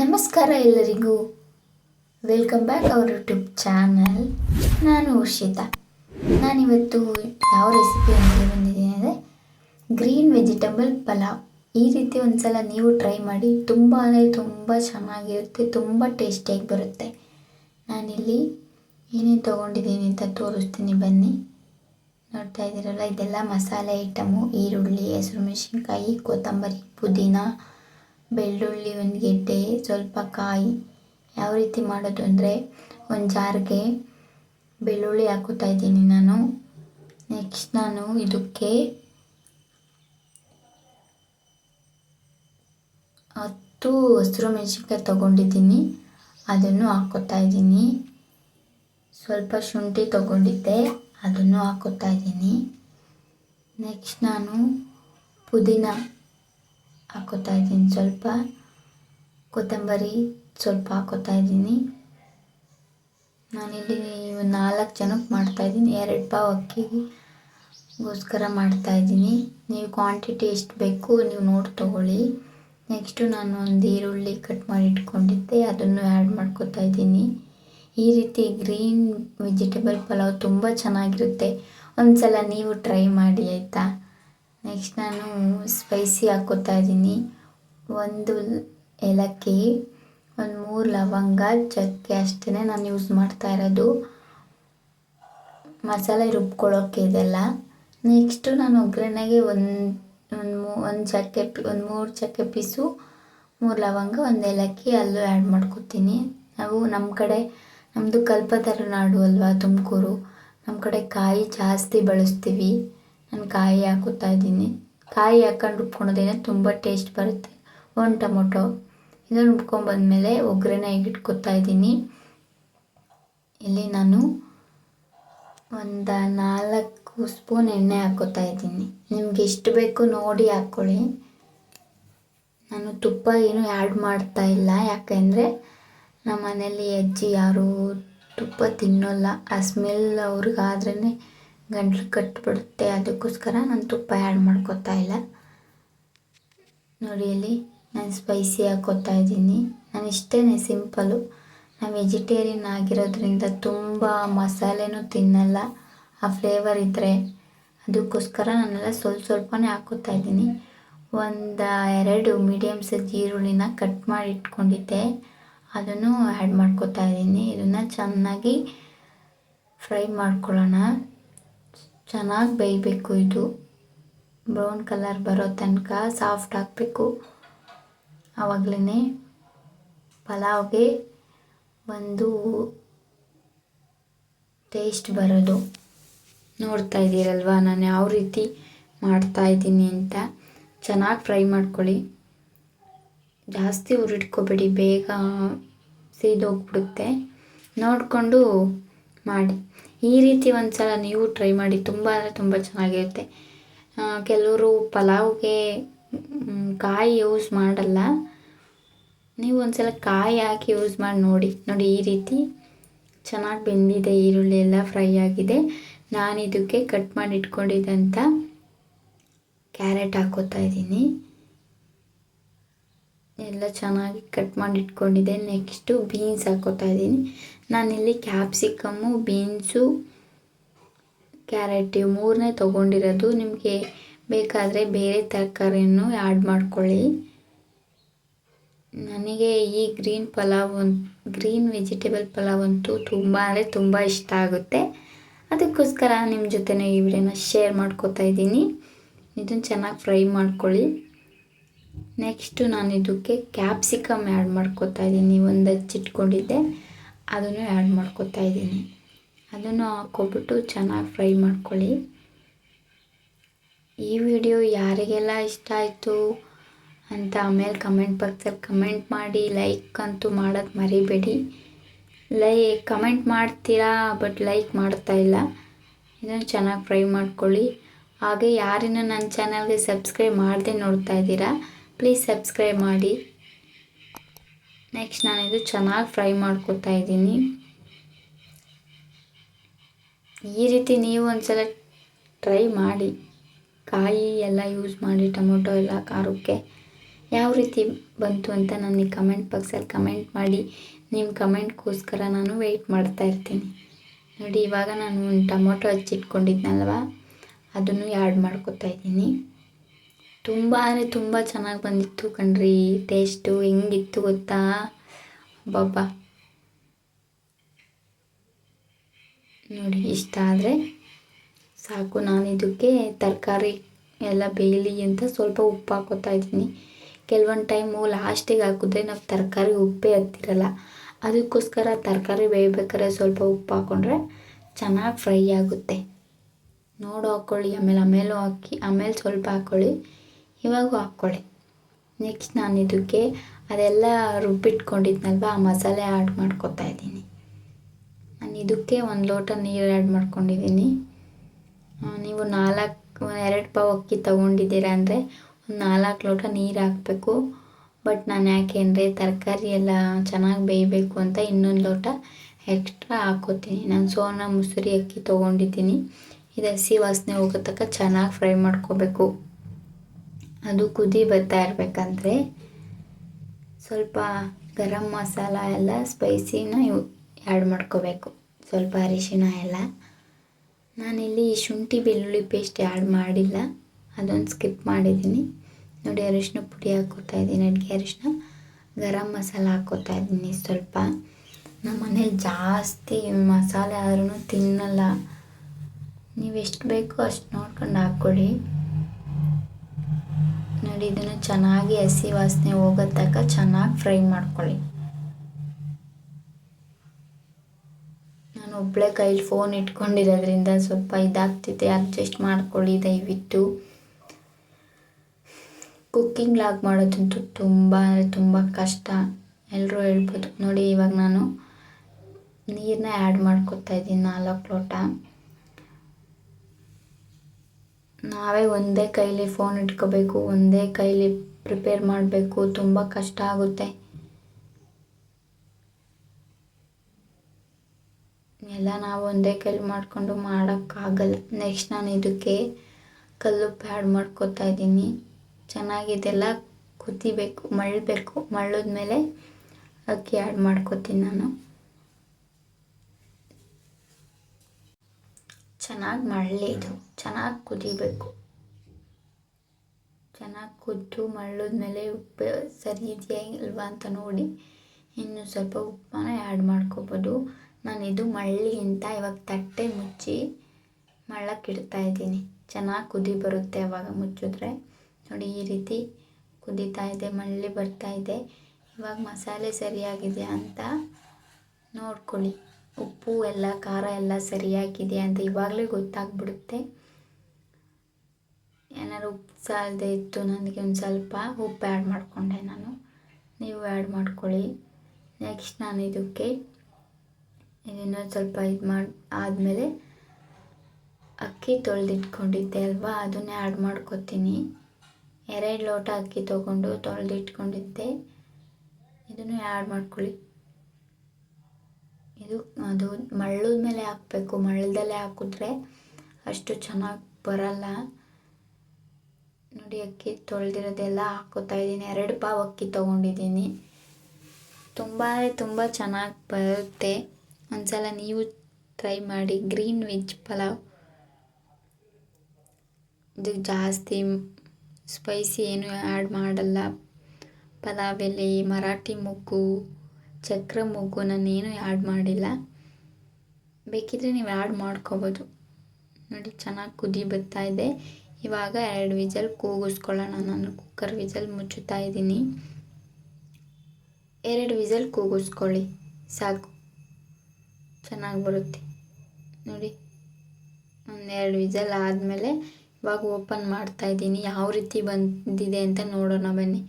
ನಮಸ್ಕಾರ ಎಲ್ಲರಿಗೂ. Welcome back our YouTube channel ನಾನು ಉಷಿತಾ. ನಾನಿವತ್ತು ಯಾವ ರೆಸಿಪಿ ಅಂತ ಬಂದಿದ್ದೀನಿ ಅಂದರೆ ಗ್ರೀನ್ ವೆಜಿಟೇಬಲ್ ಪಲಾವ್. ಈ ರೀತಿ ಒಂದು ಸಲ ನೀವು ಟ್ರೈ ಮಾಡಿ ತುಂಬ ಅಂದರೆ ತುಂಬ ಚೆನ್ನಾಗಿರುತ್ತೆ, ತುಂಬ ಟೇಸ್ಟಿಯಾಗಿ ಬರುತ್ತೆ. ನಾನಿಲ್ಲಿ ಏನೇನು ತೊಗೊಂಡಿದ್ದೀನಿ ಅಂತ ತೋರಿಸ್ತೀನಿ ಬನ್ನಿ. ನೋಡ್ತಾ ಇದ್ದೀರಲ್ಲ, ಇದೆಲ್ಲ ಮಸಾಲೆ ಐಟಮು ಈರುಳ್ಳಿ ಹೆಸರು ಮೆಣಸಿನ್ಕಾಯಿ ಕೊತ್ತಂಬರಿ, ಪುದೀನ ಬೆಳ್ಳುಳ್ಳಿ ಒಂದು ಗೆಡ್ಡೆ, ಸ್ವಲ್ಪ ಕಾಯಿ. ಯಾವ ರೀತಿ ಮಾಡೋದು ಅಂದರೆ ಒಂದು ಜಾರಿಗೆ ಬೆಳ್ಳುಳ್ಳಿ ಹಾಕೋತಾ ಇದ್ದೀನಿ ನಾನು. ನೆಕ್ಸ್ಟ್ ನಾನು ಇದಕ್ಕೆ ಹತ್ತು ಹಸಿರು ಮೆಣಸಿನ್ಕಾಯಿ ತೊಗೊಂಡಿದ್ದೀನಿ. ಅದನ್ನು ಹಾಕೋತಾ ಇದ್ದೀನಿ. ಸ್ವಲ್ಪ ಶುಂಠಿ ತೊಗೊಂಡಿದ್ದೆ, ಅದನ್ನು ಹಾಕೋತಾ ಇದ್ದೀನಿ. ನೆಕ್ಸ್ಟ್ ನಾನು ಪುದೀನ ಹಾಕೋತಾ ಇದ್ದೀನಿ ಸ್ವಲ್ಪ ಕೊತ್ತಂಬರಿ ಸ್ವಲ್ಪ ಹಾಕೋತಾ ಇದ್ದೀನಿ ನಾನಿಲ್ಲಿ ನಾಲ್ಕು ಜನಕ್ಕೆ ಮಾಡ್ತಾಯಿದ್ದೀನಿ. ಎರಡು ಪಾವ್ ಅಕ್ಕಿಗೋಸ್ಕರ ಮಾಡ್ತಾಯಿದ್ದೀನಿ. ನೀವು ಕ್ವಾಂಟಿಟಿ ಎಷ್ಟು ಬೇಕು ನೀವು ನೋಡಿ ತೊಗೊಳ್ಳಿ. ನೆಕ್ಸ್ಟು ನಾನು ಒಂದು ಈರುಳ್ಳಿ ಕಟ್ ಮಾಡಿ ಇಟ್ಕೊಂಡಿದ್ದೆ. ಅದನ್ನು ಆ್ಯಡ್ ಮಾಡ್ಕೋತಾ ಇದ್ದೀನಿ ಈ ರೀತಿ ಗ್ರೀನ್ ವೆಜಿಟೇಬಲ್ ಪಲಾವ್ ತುಂಬ ಚೆನ್ನಾಗಿರುತ್ತೆ. ಒಂದು ಸಲ ನೀವು ಟ್ರೈ ಮಾಡಿ, ಆಯಿತಾ? ನೆಕ್ಸ್ಟ್ ನಾನು ಸ್ಪೈಸಿ ಹಾಕ್ಕೋತಾ ಇದ್ದೀನಿ. ಒಂದು ಏಲಕ್ಕಿ, ಒಂದು ಮೂರು ಲವಂಗ, ಚಕ್ಕೆ ಅಷ್ಟೇ ನಾನು ಯೂಸ್ ಮಾಡ್ತಾ ಇರೋದು. ಮಸಾಲೆ ರುಬ್ಕೊಳ್ಳೋಕ್ಕೆ ಇದೆಲ್ಲ. ನೆಕ್ಸ್ಟು ನಾನು ಒಗ್ಗರಣೆಗೆ ಒಂದು ಒಂದು ಮೂ, ಒಂದು ಚಕ್ಕೆ ಒಂದು ಮೂರು ಚಕ್ಕೆ ಪೀಸು, ಮೂರು ಲವಂಗ, ಒಂದು ಏಲಕ್ಕಿ, ಅಲ್ಲೂ ಆ್ಯಡ್ ಮಾಡ್ಕೊತೀನಿ. ನಾವು ನಮ್ಮ ಕಡೆ ನಮ್ಮದು ಕಲ್ಪತರುನಾಡು ಅಲ್ವಾ ತುಮಕೂರು ನಮ್ಮ ಕಡೆ ಕಾಯಿ ಜಾಸ್ತಿ ಬಳಸ್ತೀವಿ. ನಾನು ಕಾಯಿ ಹಾಕುತ್ತಾ ಇದ್ದೀನಿ. ಕಾಯಿ ಹಾಕೊಂಡು ರುಬ್ಕೊಳೋದೇನೆ ತುಂಬ ಟೇಸ್ಟ್ ಬರುತ್ತೆ. ಒಂದು ಟೊಮೊಟೊ ಇದನ್ನು ರುಬ್ಕೊಂಬಂದಮೇಲೆ ಒಗ್ಗರಣೆ ಇಟ್ಕೊತಾ ಇದ್ದೀನಿ. ಇಲ್ಲಿ ನಾನು ಒಂದು ನಾಲ್ಕು ಸ್ಪೂನ್ ಎಣ್ಣೆ ಹಾಕೋತಾ ಇದ್ದೀನಿ. ನಿಮ್ಗೆ ಎಷ್ಟು ಬೇಕು ನೋಡಿ ಹಾಕ್ಕೊಳ್ಳಿ ನಾನು ತುಪ್ಪ ಏನು ಆ್ಯಡ್ ಮಾಡ್ತಾ ಇಲ್ಲ. ಯಾಕೆಂದರೆ ನಮ್ಮ ಮನೇಲಿ ಅಜ್ಜಿ ಯಾರು ತುಪ್ಪ ತಿನ್ನೋಲ್ಲ. ಆ ಸ್ಮೆಲ್ ಅವ್ರಿಗಾದ್ರೇ ಗಂಟ್ಲು ಕಟ್ಟಿಬಿಡುತ್ತೆ ಅದಕ್ಕೋಸ್ಕರ ನಾನು ತುಪ್ಪ ಆ್ಯಡ್ ಮಾಡ್ಕೋತಾ ಇಲ್ಲ. ನೋಡಿ ಅಲ್ಲಿ ನಾನು ಸ್ಪೈಸಿ ಹಾಕೋತಾ ಇದ್ದೀನಿ. ನಾನು ಇಷ್ಟೇ ಸಿಂಪಲು ನಾನು ವೆಜಿಟೇರಿಯನ್ ಆಗಿರೋದ್ರಿಂದ ತುಂಬ ಮಸಾಲೆನೂ ತಿನ್ನಲ್ಲ. ಆ ಫ್ಲೇವರ್ ಇದ್ದರೆ ಅದಕ್ಕೋಸ್ಕರ ನಾನೆಲ್ಲ ಸ್ವಲ್ಪ ಸ್ವಲ್ಪನೇ ಹಾಕೋತಾ ಇದ್ದೀನಿ. ಒಂದು ಎರಡು ಮೀಡಿಯಮ್ ಸೈಜ್ ಈರುಳ್ಳಿನ ಕಟ್ ಮಾಡಿ ಇಟ್ಕೊಂಡಿದ್ದೆ. ಅದನ್ನು ಆ್ಯಡ್ ಮಾಡ್ಕೋತಾ ಇದ್ದೀನಿ. ಇದನ್ನು ಚೆನ್ನಾಗಿ ಫ್ರೈ ಮಾಡ್ಕೊಳ್ಳೋಣ. ಚೆನ್ನಾಗಿ ಬೇಯಬೇಕು ಇದು. ಬ್ರೌನ್ ಕಲರ್ ಬರೋ ತನಕ ಸಾಫ್ಟ್ ಹಾಕಬೇಕು. ಆವಾಗಲೇ ಪಲಾವ್ಗೆ ಒಂದು ಟೇಸ್ಟ್ ಬರೋದು. ನೋಡ್ತಾ ಇದ್ದೀರಲ್ವ? ನಾನು ಯಾವ ರೀತಿ ಮಾಡ್ತಾ ಇದ್ದೀನಿ ಅಂತ. ಚೆನ್ನಾಗಿ ಫ್ರೈ ಮಾಡ್ಕೊಳ್ಳಿ. ಜಾಸ್ತಿ ಹುರಿಟ್ಕೋಬೇಡಿ ಬೇಗ ಸೀದೋಗ್ಬಿಡುತ್ತೆ. ನೋಡಿಕೊಂಡು ಮಾಡಿ. ಈ ರೀತಿ ಒಂದು ಸಲ ನೀವು ಟ್ರೈ ಮಾಡಿ ತುಂಬ ಅಂದರೆ ತುಂಬ ಚೆನ್ನಾಗಿರುತ್ತೆ. ಕೆಲವರು ಪಲಾವ್ಗೆ ಕಾಯಿ ಯೂಸ್ ಮಾಡಲ್ಲ. ನೀವು ಒಂದು ಸಲ ಕಾಯಿ ಹಾಕಿ ಯೂಸ್ ಮಾಡಿ ನೋಡಿ. ನೋಡಿ ಈ ರೀತಿ ಚೆನ್ನಾಗಿ ಬೆಂದಿದೆ ಈರುಳ್ಳಿ ಎಲ್ಲ ಫ್ರೈ ಆಗಿದೆ. ನಾನು ಇದಕ್ಕೆ ಕಟ್ ಮಾಡಿ ಇಟ್ಕೊಂಡಿದ್ದಂಥ ಕ್ಯಾರೆಟ್ ಹಾಕೋತಾ ಇದ್ದೀನಿ. ಎಲ್ಲ ಚೆನ್ನಾಗಿ ಕಟ್ ಮಾಡಿ ಇಟ್ಕೊಂಡಿದ್ದೆ. ನೆಕ್ಸ್ಟು ಬೀನ್ಸ್ ಹಾಕೋತಾ ಇದ್ದೀನಿ. ನಾನಿಲ್ಲಿ ಕ್ಯಾಪ್ಸಿಕಮ್ಮು ಬೀನ್ಸು ಕ್ಯಾರೆಟ್ ಇವು ಮೂರನೇ ತೊಗೊಂಡಿರೋದು. ನಿಮಗೆ ಬೇಕಾದರೆ ಬೇರೆ ತರಕಾರಿಯನ್ನು ಆ್ಯಡ್ ಮಾಡ್ಕೊಳ್ಳಿ. ನನಗೆ ಈ green pulao green vegetable pulao ಅಂತೂ ತುಂಬ ಅಂದರೆ ತುಂಬ ಇಷ್ಟ ಆಗುತ್ತೆ. ಅದಕ್ಕೋಸ್ಕರ ನಿಮ್ಮ ಜೊತೆನೇ ಈ ವಿಡಿಯೋನ ಶೇರ್ ಮಾಡ್ಕೋತಾ ಇದ್ದೀನಿ. ಇದನ್ನು ಚೆನ್ನಾಗಿ ಫ್ರೈ ಮಾಡ್ಕೊಳ್ಳಿ. ನೆಕ್ಸ್ಟು ನಾನು ಇದಕ್ಕೆ ಕ್ಯಾಪ್ಸಿಕಮ್ ಆ್ಯಡ್ ಮಾಡ್ಕೋತಾ ಇದ್ದೀನಿ. ಒಂದು ಹಚ್ಚಿಟ್ಕೊಂಡಿದ್ದೆ. ಅದನ್ನು ಆ್ಯಡ್ ಮಾಡ್ಕೋತಾ ಇದ್ದೀನಿ. ಅದನ್ನು ಹಾಕ್ಕೊಬಿಟ್ಟು ಚೆನ್ನಾಗಿ ಫ್ರೈ ಮಾಡ್ಕೊಳ್ಳಿ. ಈ ವಿಡಿಯೋ ಯಾರಿಗೆಲ್ಲ ಇಷ್ಟ ಆಯಿತು ಅಂತ ಆಮೇಲೆ ಕಮೆಂಟ್ ಬಾಕ್ಸಲ್ಲಿ ಕಮೆಂಟ್ ಮಾಡಿ ಲೈಕ್ ಅಂತೂ ಮಾಡೋದು ಮರಿಬೇಡಿ. ಲೈ ಕಮೆಂಟ್ ಮಾಡ್ತೀರಾ ಬಟ್ ಲೈಕ್ ಮಾಡ್ತಾ ಇಲ್ಲ. ಇದನ್ನು ಚೆನ್ನಾಗಿ ಫ್ರೈ ಮಾಡ್ಕೊಳ್ಳಿ. ಹಾಗೆ ಯಾರಿನ ನನ್ನ ಚಾನಲ್ಗೆ ಸಬ್ಸ್ಕ್ರೈಬ್ ಮಾಡದೆ ನೋಡ್ತಾ ಇದ್ದೀರಾ ಪ್ಲೀಸ್ ಸಬ್ಸ್ಕ್ರೈಬ್ ಮಾಡಿ. ನೆಕ್ಸ್ಟ್ ನಾನಿದು ಚೆನ್ನಾಗಿ ಫ್ರೈ ಮಾಡ್ಕೊತಾ ಇದ್ದೀನಿ. ಈ ರೀತಿ ನೀವು ಒಂದ್ಸಲ ಟ್ರೈ ಮಾಡಿ. ಕಾಯಿ ಎಲ್ಲ ಯೂಸ್ ಮಾಡಿ, ಟೊಮೊಟೊ ಎಲ್ಲ, ಖಾರಕ್ಕೆ ಯಾವ ರೀತಿ ಬಂತು ಅಂತ ನನಗೆ ಕಮೆಂಟ್ ಬಾಕ್ಸಲ್ಲಿ ಕಮೆಂಟ್ ಮಾಡಿ. ನಿಮ್ಮ ಕಮೆಂಟ್ಗೋಸ್ಕರ ನಾನು ವೆಯ್ಟ್ ಮಾಡ್ತಾ ಇರ್ತೀನಿ. ನೋಡಿ, ಇವಾಗ ನಾನು ಒಂದು ಟೊಮೊಟೊ ಹಚ್ಚಿಟ್ಕೊಂಡಿದ್ನಲ್ವ? ಅದನ್ನು ಆ್ಯಡ್ ಮಾಡ್ಕೊತಾ ಇದ್ದೀನಿ. ತುಂಬ ಅಂದರೆ ತುಂಬ ಚೆನ್ನಾಗಿ ಬಂದಿತ್ತು ಕಣ್ರಿ. ಟೇಸ್ಟು ಹೆಂಗಿತ್ತು ಗೊತ್ತಾ? ಬಾಬ ನೋಡಿ, ಇಷ್ಟ ಆದರೆ ಸಾಕು. ನಾನು ಇದಕ್ಕೆ ತರಕಾರಿ ಎಲ್ಲ ಬೇಯಲಿ ಅಂತ ಸ್ವಲ್ಪ ಉಪ್ಪು ಹಾಕೋತಾ ಇದ್ದೀನಿ. ಕೆಲವೊಂದು ಟೈಮು ಲಾಸ್ಟಿಗೆ ಹಾಕಿದ್ರೆ ನಾವು ತರಕಾರಿ ಉಪ್ಪೇ ಹತ್ತಿರಲ್ಲ. ಅದಕ್ಕೋಸ್ಕರ ತರಕಾರಿ ಬೇಯಬೇಕಾದ್ರೆ ಸ್ವಲ್ಪ ಉಪ್ಪು ಹಾಕ್ಕೊಂಡ್ರೆ ಚೆನ್ನಾಗಿ ಫ್ರೈ ಆಗುತ್ತೆ. ನೋಡು ಹಾಕ್ಕೊಳ್ಳಿ ಆಮೇಲೆ ಆಮೇಲೂ ಹಾಕಿ, ಆಮೇಲೆ ಸ್ವಲ್ಪ ಹಾಕ್ಕೊಳ್ಳಿ ಇವಾಗೂ ಹಾಕ್ಕೊಳ್ಳಿ. ನೆಕ್ಸ್ಟ್ ನಾನು ಇದಕ್ಕೆ ಅದೆಲ್ಲ ರುಬ್ಬಿಟ್ಕೊಂಡಿದ್ನಲ್ವ, ಆ ಮಸಾಲೆ ಆ್ಯಡ್ ಮಾಡ್ಕೊತಾ ಇದ್ದೀನಿ. ನಾನು ಇದಕ್ಕೆ ಒಂದು ಲೋಟ ನೀರು ಆ್ಯಡ್ ಮಾಡ್ಕೊಂಡಿದ್ದೀನಿ. ನೀವು ನಾಲ್ಕು ಎರಡು ಪಾವು ಅಕ್ಕಿ ತೊಗೊಂಡಿದ್ದೀರಾ ಅಂದರೆ ಒಂದು ನಾಲ್ಕು ಲೋಟ ನೀರು ಹಾಕಬೇಕು. ಬಟ್ ನಾನು ಯಾಕೆ ಅಂದರೆ ತರಕಾರಿ ಎಲ್ಲ ಚೆನ್ನಾಗಿ ಬೇಯಬೇಕು ಅಂತ ಇನ್ನೊಂದು ಲೋಟ ಎಕ್ಸ್ಟ್ರಾ ಹಾಕೋತೀನಿ ನಾನು ಸೋನಾ ಮುಸುರಿ ಅಕ್ಕಿ ತೊಗೊಂಡಿದ್ದೀನಿ. ಇದು ಹಸಿ ವಾಸನೆ ಹೋಗೋ ತನಕ ಚೆನ್ನಾಗಿ ಫ್ರೈ ಮಾಡ್ಕೋಬೇಕು. ಅದು ಕುದಿ ಬರ್ತಾ ಇರಬೇಕಂದ್ರೆ ಸ್ವಲ್ಪ ಗರಂ ಮಸಾಲ ಎಲ್ಲ ಸ್ಪೈಸಿನ ಆ್ಯಡ್ ಮಾಡ್ಕೋಬೇಕು. ಸ್ವಲ್ಪ ಅರಿಶಿನ ಎಲ್ಲ. ನಾನಿಲ್ಲಿ ಶುಂಠಿ ಬೆಳ್ಳುಳ್ಳಿ ಪೇಸ್ಟ್ ಆ್ಯಡ್ ಮಾಡಿಲ್ಲ. ಅದೊಂದು ಸ್ಕಿಪ್ ಮಾಡಿದ್ದೀನಿ. ನೋಡಿ, ಅರಿಶಿನ ಪುಡಿ ಹಾಕೋತಾ ಇದ್ದೀನಿ. ಅಡುಗೆ ಅರಿಶಿನ, ಗರಂ ಮಸಾಲ ಹಾಕೋತಾ ಇದ್ದೀನಿ ಸ್ವಲ್ಪ. ನಮ್ಮ ಮನೇಲಿ ಜಾಸ್ತಿ ಮಸಾಲೆ ಆದ್ರೂ ತಿನ್ನಲ್ಲ. ನೀವು ಎಷ್ಟು ಬೇಕೋ ಅಷ್ಟು ನೋಡ್ಕೊಂಡು ಹಾಕ್ಕೊಳ್ಳಿ. ನೋಡಿ, ಇದನ್ನು ಚೆನ್ನಾಗಿ ಹಸಿ ವಾಸನೆ ಹೋಗೋ ತನಕ ಚೆನ್ನಾಗಿ ಫ್ರೈ ಮಾಡ್ಕೊಳ್ಳಿ. ನಾನು ಒಬ್ಬಳೆ ಕೈಲಿ ಫೋನ್ ಇಟ್ಕೊಂಡಿರೋದ್ರಿಂದ ಸ್ವಲ್ಪ ಇದಾಗ್ತಿದೆ ಅಡ್ಜಸ್ಟ್ ಮಾಡ್ಕೊಳ್ಳಿ ದಯವಿಟ್ಟು. ಕುಕ್ಕಿಂಗ್ ಲಾಗ್ ಮಾಡೋದಂತೂ ತುಂಬ ಅಂದರೆ ತುಂಬ ಕಷ್ಟ. ಎಲ್ಲರೂ ಹೇಳ್ಬೋದು. ನೋಡಿ, ಇವಾಗ ನಾನು ನೀರನ್ನ ಆ್ಯಡ್ ಮಾಡ್ಕೊತಾ ಇದ್ದೀನಿ ನಾಲ್ಕು ಲೋಟ. ನಾವೇ ಒಂದೇ ಕೈಲಿ ಫೋನ್ ಇಟ್ಕೋಬೇಕು, ಒಂದೇ ಕೈಲಿ ಪ್ರಿಪೇರ್ ಮಾಡಬೇಕು, ತುಂಬ ಕಷ್ಟ ಆಗುತ್ತೆ. ಎಲ್ಲ ನಾವು ಒಂದೇ ಕೈಲಿ ಮಾಡಿಕೊಂಡು ಮಾಡೋಕ್ಕಾಗಲ್ಲ. ನೆಕ್ಸ್ಟ್ ನಾನು ಇದಕ್ಕೆ ಕಲ್ಲು ಪ್ಯಾಡ್ ಮಾಡ್ಕೊತಾ ಇದ್ದೀನಿ. ಚೆನ್ನಾಗಿದೆಲ್ಲ ಕುದಿಬೇಕು, ಮಳ್ಳಬೇಕು. ಮಳ್ಳದ ಅಕ್ಕಿ ಆ್ಯಡ್ ಮಾಡ್ಕೋತೀನಿ ನಾನು. ಚೆನ್ನಾಗಿ ಮಳ್ಳಿ ಇದು. ಚೆನ್ನಾಗಿ ಕುದಿಬೇಕು. ಚೆನ್ನಾಗಿ ಕುದ್ದು ಮಳ್ಳದ ಉಪ್ಪು ಸರಿ ಇದೆಯಾ ಇಲ್ವಾ ಅಂತ ನೋಡಿ ಇನ್ನು ಸ್ವಲ್ಪ ಉಪ್ಪನ್ನ ಆ್ಯಡ್ ಮಾಡ್ಕೋಬೋದು. ನಾನು ಇದು ಮಳ್ಳಿ ಅಂತ ಇವಾಗ ತಟ್ಟೆ ಮುಚ್ಚಿ ಮಳ್ಳಕ್ಕೆ ಇಡ್ತಾ ಇದ್ದೀನಿ. ಚೆನ್ನಾಗಿ ಕುದಿ ಬರುತ್ತೆ ಅವಾಗ ಮುಚ್ಚಿದ್ರೆ. ನೋಡಿ ಈ ರೀತಿ ಕುದೀತಾ ಇದೆ, ಮಳ್ಳಿ ಬರ್ತಾ ಇದೆ. ಇವಾಗ ಮಸಾಲೆ ಸರಿಯಾಗಿದೆ ಅಂತ ನೋಡ್ಕೊಳ್ಳಿ. ಉಪ್ಪು ಎಲ್ಲ, ಖಾರ ಎಲ್ಲ ಸರಿಯಾಗಿದೆ ಅಂತ ಇವಾಗಲೇ ಗೊತ್ತಾಗ್ಬಿಡುತ್ತೆ. ಏನಾದ್ರು ಉಪ್ಪು ಸಾಲದೆ ಇತ್ತು, ನನಗೆ ಒಂದು ಸ್ವಲ್ಪ ಉಪ್ಪು ಆ್ಯಡ್ ಮಾಡಿಕೊಂಡೆ ನಾನು. ನೀವು ಆ್ಯಡ್ ಮಾಡ್ಕೊಳ್ಳಿ. ನೆಕ್ಸ್ಟ್ ನಾನು ಇದಕ್ಕೆ ಇದನ್ನು ಸ್ವಲ್ಪ ಇದು ಮಾಡಿ, ಆದಮೇಲೆ ಅಕ್ಕಿ ತೊಳೆದಿಟ್ಕೊಂಡಿದ್ದೆ ಅಲ್ವಾ, ಅದನ್ನೇ ಆ್ಯಡ್ ಮಾಡ್ಕೊತೀನಿ. ಎರಡು ಲೋಟ ಅಕ್ಕಿ ತೊಗೊಂಡು ತೊಳೆದಿಟ್ಕೊಂಡಿದ್ದೆ. ಇದನ್ನು ಆ್ಯಡ್ ಮಾಡ್ಕೊಳ್ಳಿ. ಇದು ಅದು ಮಳ್ಳದ ಮೇಲೆ ಹಾಕಬೇಕು. ಮಳ್ಳದಲ್ಲೇ ಹಾಕಿದ್ರೆ ಅಷ್ಟು ಚೆನ್ನಾಗಿ ಬರಲ್ಲ. ನೋಡಿ, ಅಕ್ಕಿ ತೊಳೆದಿರೋದೆಲ್ಲ ಹಾಕೋತಾ ಇದ್ದೀನಿ. ಎರಡು ಪಾವು ಅಕ್ಕಿ ತೊಗೊಂಡಿದ್ದೀನಿ. ತುಂಬ ತುಂಬ ಚೆನ್ನಾಗಿ ಬರುತ್ತೆ. ಒಂದ್ಸಲ ನೀವು ಟ್ರೈ ಮಾಡಿ. Green veg pulao. ಇದು ಜಾಸ್ತಿ ಸ್ಪೈಸಿ ಏನು ಆ್ಯಡ್ ಮಾಡಲ್ಲ. ಪಲಾವ್ ಎಲೆ ಮರಾಠಿ ಮೊಗ್ಗು, ಚಕ್ರ ಮೊಗ್ಗು ನಾನೇನು ಆ್ಯಡ್ ಮಾಡಿಲ್ಲ. ಬೇಕಿದ್ರೆ ನೀವು ಆ್ಯಡ್ ಮಾಡ್ಕೋಬೋದು. ನೋಡಿ, ಚೆನ್ನಾಗಿ ಕುದಿ ಬರ್ತಾ ಇದೆ. ಇವಾಗ ಎರಡು ವಿಜಲ್ ಕೂಗಿಸ್ಕೊಳ್ಳೋಣ. ನಾನು ಕುಕ್ಕರ್ ವಿಜಲ್ ಮುಚ್ಚುತ್ತಾ ಇದ್ದೀನಿ. ಎರಡು ವಿಜಲ್ ಕೂಗಿಸ್ಕೊಳ್ಳಿ. ಸಾಕು. ಚೆನ್ನಾಗಿ ಬರುತ್ತೆ. ನೋಡಿ. ಒಂದೆರಡು ವಿಜಲ್ ಆದಮೇಲೆ ಇವಾಗ ಓಪನ್ ಮಾಡ್ತಾ ಇದ್ದೀನಿ. ಯಾವ ರೀತಿ ಬಂದಿದೆ ಅಂತ ನೋಡೋಣ ಬನ್ನಿ.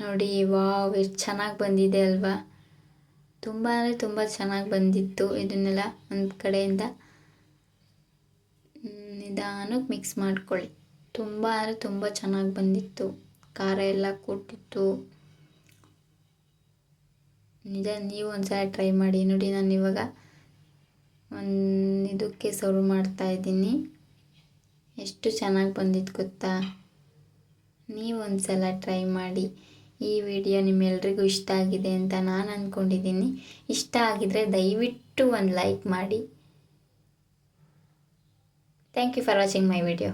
ನೋಡಿ, ವಾವ್, ಎಷ್ಟು ಚೆನ್ನಾಗಿ ಬಂದಿದೆ ಅಲ್ವಾ? ತುಂಬ ಅಂದರೆ ತುಂಬ ಚೆನ್ನಾಗಿ ಬಂದಿತ್ತು ಇದನ್ನೆಲ್ಲ ಒಂದು ಕಡೆಯಿಂದ. ನಿಧಾನಕ್ಕೆ ಮಿಕ್ಸ್ ಮಾಡ್ಕೊಳ್ಳಿ. ತುಂಬ ಅಂದರೆ ತುಂಬ ಚೆನ್ನಾಗಿ ಬಂದಿತ್ತು. ಖಾರ ಎಲ್ಲ ಕೊಟ್ಟಿತ್ತು. ನಿಜ, ನೀವು ಒಂದ್ಸಲ ಟ್ರೈ ಮಾಡಿ. ನೋಡಿ, ನಾನು ಇವಾಗ ಒಂದು ಇದಕ್ಕೆ ಸರ್ವ್ ಮಾಡ್ತಾ ಇದ್ದೀನಿ. ಎಷ್ಟು ಚೆನ್ನಾಗಿ ಬಂದಿತ್ತು ಗೊತ್ತಾ? ನೀವು ಒಂದು ಸಲ ಟ್ರೈ ಮಾಡಿ. ಈ ವಿಡಿಯೋ ನಿಮ್ಮೆಲ್ರಿಗೂ ಇಷ್ಟ ಆಗಿದೆ ಅಂತ ನಾನು ಅಂದ್ಕೊಂಡಿದ್ದೀನಿ ಇಷ್ಟ ಆಗಿದರೆ ದಯವಿಟ್ಟು ಒಂದು ಲೈಕ್ ಮಾಡಿ. Thank you for watching my video